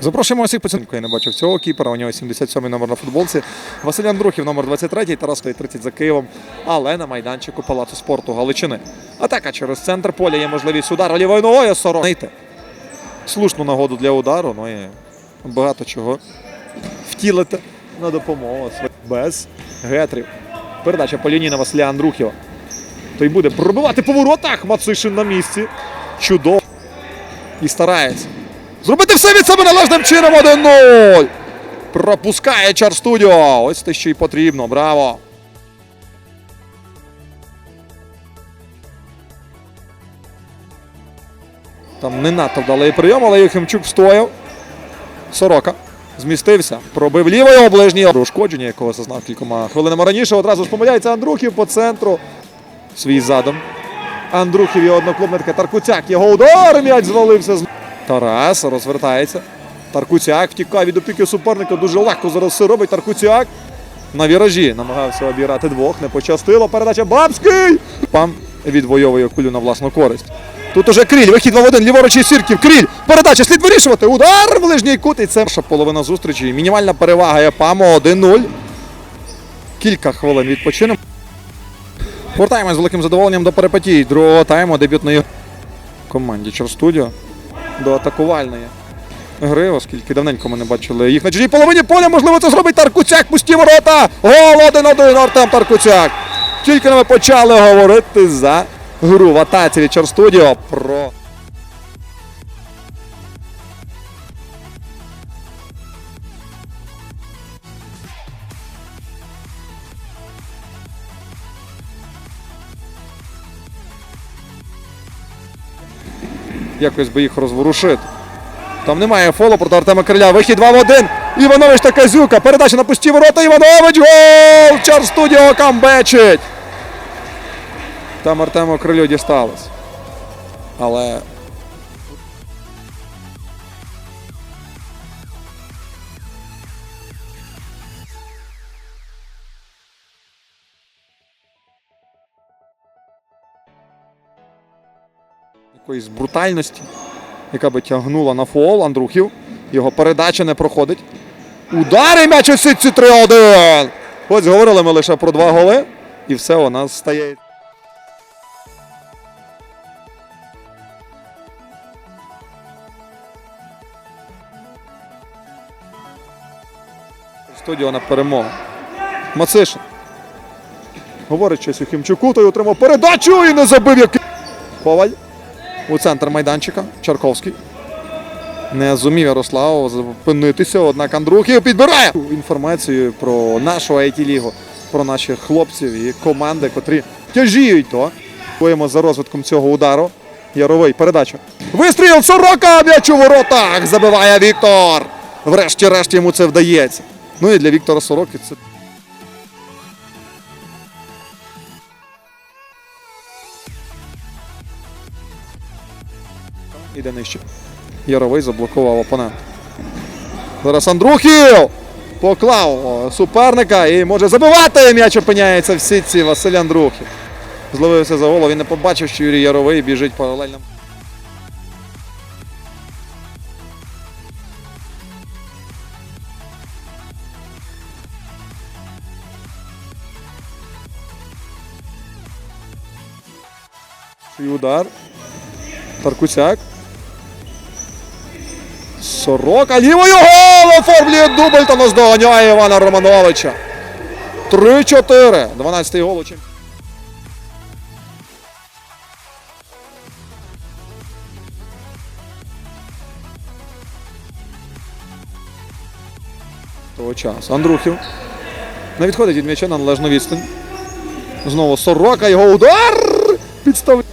Запрошуємо усіх поцінку. Я не бачив цього кіпера. У нього 77-й номер на футболці. Василь Андрухів, номер 23, Тарас стоїть 30 за Києвом. Але на майданчику Палацу спорту Галичини. Атака через центр поля. Є можливість удару лівою ногою. Сорок. Слушну нагоду для удару. Ну і багато чого втілити на допомогу. Без гетрів. Передача по лінії на Василя Андрухіва. Той буде пробивати по воротах. Мацишин на місці. Чудово. І старається. Зробити все від себе належним чином 1-0. Пропускає Чар Студіо. Ось те, що й потрібно. Браво. Там не надто вдалий прийом, але Єхимчук встояв. Сорока. Змістився, пробив лівою оближній. Ушкодження, якого зазнав кількома хвилинами раніше. Одразу ж помиляється Андрухів по центру. Свій задом. Андрухів його одноклубника Таркуцяк. Його удар. М'яч звалився. з- Тарас розвертається. Таркуцяк втікає від опіки суперника. Дуже легко зараз все робить. Таркуцяк на віражі намагався обіграти двох. Не пощастило. Передача Бабський. Пам відвоює кулю на власну користь. Тут уже кріль. Вихід 2 в 1. Ліворуч і сірків. Кріль. Передача. Слід вирішувати. Удар в ближній кут. І це перша половина зустрічі. Мінімальна перевага Япамо 1-0. Кілька хвилин відпочинемо. Повертаємось з великим задоволенням до перипетій другого тайму дебютної команді Чорстудіо до атакувальної гри, оскільки давненько ми не бачили їх на чужій половині поля. Можливо, це зробить Таркуцяк. Пусті ворота. Гол 1-1 Артем Таркуцяк. Тільки ми почали говорити за гру в атаці від Студіо про. Якось би їх розворушити. Там немає фолу проти Артема Криля. Вихід 2 в 1. Іванович та Казюка. Передача на пусті ворота. Іванович. Гол! Чар студіо камбечить. Там Артему Крилю дісталось. Але. Якоїсь брутальності яка би тягнула на фол Андрухів. Його передача не проходить. Удар і м'яч у сітці 3-1. Ось говорили ми лише про два голи. І все у нас стає. Студіо на перемогу. Мацишин. Говорить щось Юхимчуку, той отримав передачу і не забив який. Коваль у центр майданчика. Чарковський. Не зумів Ярослав зупинитися, однак Андрухів підбирає інформацію про нашу IT-лігу, про наших хлопців і команди, котрі тяжіють то. Боїмо за розвитком цього удару. Яровий передача. Вистріл Сорока! М'яч у воротах! Забиває Віктор! Врешті-решт йому це вдається. Ну і для Віктора Сороки це. Іде нижче. Яровий заблокував опонент. Зараз Андрухів поклав суперника і може забивати. М'яч опиняється в сітці Василь Андрухів. Зловився за голову. Він не побачив, що Юрій Яровий біжить паралельно. І удар. Таркуцяк. Сорока лівою гол оформлює дубль та наздоганяє Івана Романовича. 3-4. 12-й гол. Того часу. Андрухів. Не відходить від м'яча на належну відстань. Знову Сорока, його удар! Підстав...